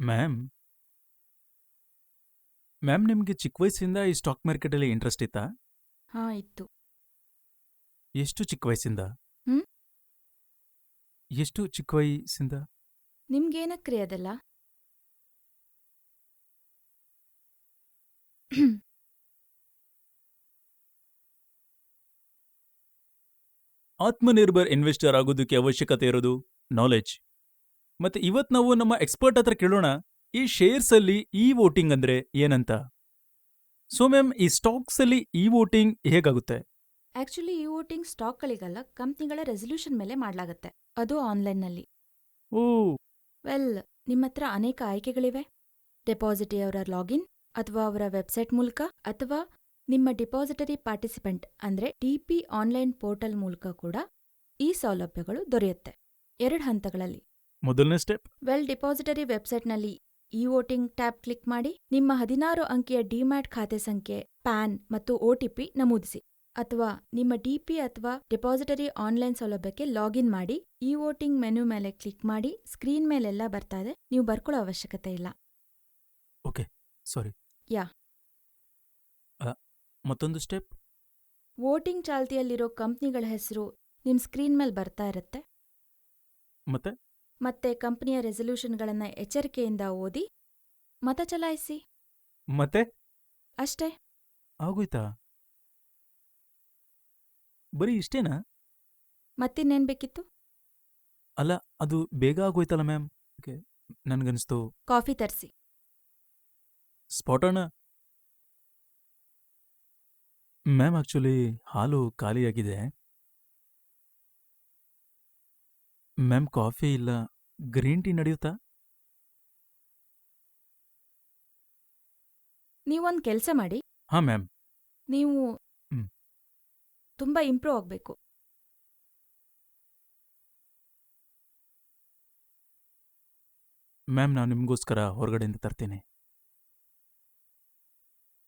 Ma'am ma'am ನಿಮಗೆ ಚಿಕ್ಕ ವಯಸ್ಸಿಂದ ಈ ಸ್ಟಾಕ್ ಮಾರ್ಕೆಟಲ್ಲಿ ಇಂಟ್ರೆಸ್ಟ್ ಇತ್ತಾ? ಹಾ ಇತ್ತು. ಎಷ್ಟು ಚಿಕ್ಕ ವಯಸ್ಸಿಂದ? ಹ್ಮ್? ಎಷ್ಟು ಚಿಕ್ಕ ವಯಸ್ಸಿಂದ? ನಿಮ್ಗೇನಕ್ರಿ ಅದೆಲ್ಲ? ಆತ್ಮನಿರ್ಭರ್ ಇನ್ವೆಸ್ಟರ್ ಆಗೋದಕ್ಕೆ ಅವಶ್ಯಕತೆ ಇರೋದು ನಾಲೆಜ್ ಮತ್ತೆ ಇವತ್ ನಾವು ನಮ್ಮ ಎಕ್ಸ್ಪರ್ಟ್ ಹತ್ರ ಕೇಳೋಣ ಈ ಶೇರ್ಸ್ ಅಲ್ಲಿ ಇ ವೋಟಿಂಗ್ ಅಂದ್ರೆ ಏನಂತ? ಸೊ ಮ್ಯಾಮ್ ಈ ಸ್ಟಾಕ್ಸ್ ಅಲ್ಲಿ ಇ ವೋಟಿಂಗ್ ಹೇಗಾಗುತ್ತೆ? ಆಕ್ಚುಲಿ ಈ ವೋಟಿಂಗ್ ಸ್ಟಾಕ್ ಸ್ಟಾಕ್ಗಳಿಗಲ್ಲ ಕಂಪ್ನಿಗಳ ರೆಸಲ್ಯೂಷನ್ ಮೇಲೆ ಮಾಡ್ಲಾಗತ್ತೆ. ಅದು ಆನ್ಲೈನ್ನಲ್ಲಿ ಓ! ವೆಲ್ ನಿಮ್ಮ ಹತ್ರ ಅನೇಕ ಆಯ್ಕೆಗಳಿವೆ. ಡೆಪಾಸಿಟಿಯವರ ಲಾಗಿನ್ ಅಥವಾ ಅವರ ವೆಬ್ಸೈಟ್ ಮೂಲಕ ಅಥವಾ ನಿಮ್ಮ ಡಿಪಾಸಿಟರಿ ಪಾರ್ಟಿಸಿಪೆಂಟ್ ಅಂದ್ರೆ ಟಿಪಿ ಆನ್ಲೈನ್ ಪೋರ್ಟಲ್ ಮೂಲಕ ಕೂಡ ಈ ಸೌಲಭ್ಯಗಳು ದೊರೆಯುತ್ತೆ. ಎರಡು ಹಂತಗಳಲ್ಲಿ. ಮೊದಲನೇ ಸ್ಟೆಪ್. ವೆಲ್ ಡಿಪಾಸಿಟರಿ ವೆಬ್ಸೈಟ್ನಲ್ಲಿ ಇ ವೋಟಿಂಗ್ ಟ್ಯಾಬ್ ಕ್ಲಿಕ್ ಮಾಡಿ ನಿಮ್ಮ ಹದಿನಾರು ಅಂಕಿಯ ಡಿಮ್ಯಾಟ್ ಖಾತೆ ಸಂಖ್ಯೆ ಪ್ಯಾನ್ ಮತ್ತು ಒಟಿಪಿ ನಮೂದಿಸಿ ಅಥವಾ ನಿಮ್ಮ ಡಿಪಿ ಅಥವಾ ಡಿಪಾಸಿಟರಿ ಆನ್ಲೈನ್ ಸೌಲಭ್ಯಕ್ಕೆ ಲಾಗಿನ್ ಮಾಡಿ ಇ ವೋಟಿಂಗ್ ಮೆನು ಮೇಲೆ ಕ್ಲಿಕ್ ಮಾಡಿ ಸ್ಕ್ರೀನ್ ಮೇಲೆಲ್ಲ ಬರ್ತಾ ಇದೆ ನೀವು ಬರ್ಕೊಳ್ಳೋ ಅವಶ್ಯಕತೆ ಇಲ್ಲ. Okay sorry. ಯಾ. ಮತ್ತೊಂದು ಸ್ಟೆಪ್. ವೋಟಿಂಗ್ ಚಾಲ್ತಿಯಲ್ಲಿರೋ ಕಂಪ್ನಿಗಳ ಹೆಸರು ನಿಮ್ ಸ್ಕ್ರೀನ್ ಮೇಲೆ ಬರ್ತಾ ಇರುತ್ತೆ. ಮತ್ತೆ? ಮತ್ತೆ ಕಂಪನಿಯ ರೆಸಲ್ಯೂಷನ್ಗಳನ್ನ ಎಚ್ಚರಿಕೆಯಿಂದ ಓದಿ ಮತ ಚಲಾಯಿಸಿ. ಮತ್ತೆ? ಅಷ್ಟೇ. ಆಗೋಯ್ತಾ? ಬರೀ ಇಷ್ಟೇನಾ? ಮತ್ತಿನ್ನೇನ್ ಬೇಕಿತ್ತು? ಅಲ್ಲ ಅದು ಬೇಗ ಆಗೋಯ್ತಲ್ಲ ಮ್ಯಾಮ್. ಓಕೆ ನನ್ಗನ್ಸ್ತು. ಕಾಫಿ ತರಿಸಿ. ಸ್ಪಾಟೋಣ ಮ್ಯಾಮ್ ಆಕ್ಚುಲಿ ಹಾಲು ಖಾಲಿಯಾಗಿದೆ. ಮ್ಯಾಮ್ ಕಾಫಿ ಇಲ್ಲ. ಗ್ರೀನ್ ಟೀ ನಡೆಯುತ್ತಾ? ನೀವೊಂದು ಕೆಲಸ ಮಾಡಿ. ಹಾಂ ಮ್ಯಾಮ್. ನೀವು ಹ್ಮ್. ತುಂಬಾ ಇಂಪ್ರೂವ್ ಆಗಬೇಕು. ಮ್ಯಾಮ್ ನಾನು ನಿಮಗೋಸ್ಕರ ಹೊರಗಡೆಯಿಂದ ತರ್ತೀನಿ.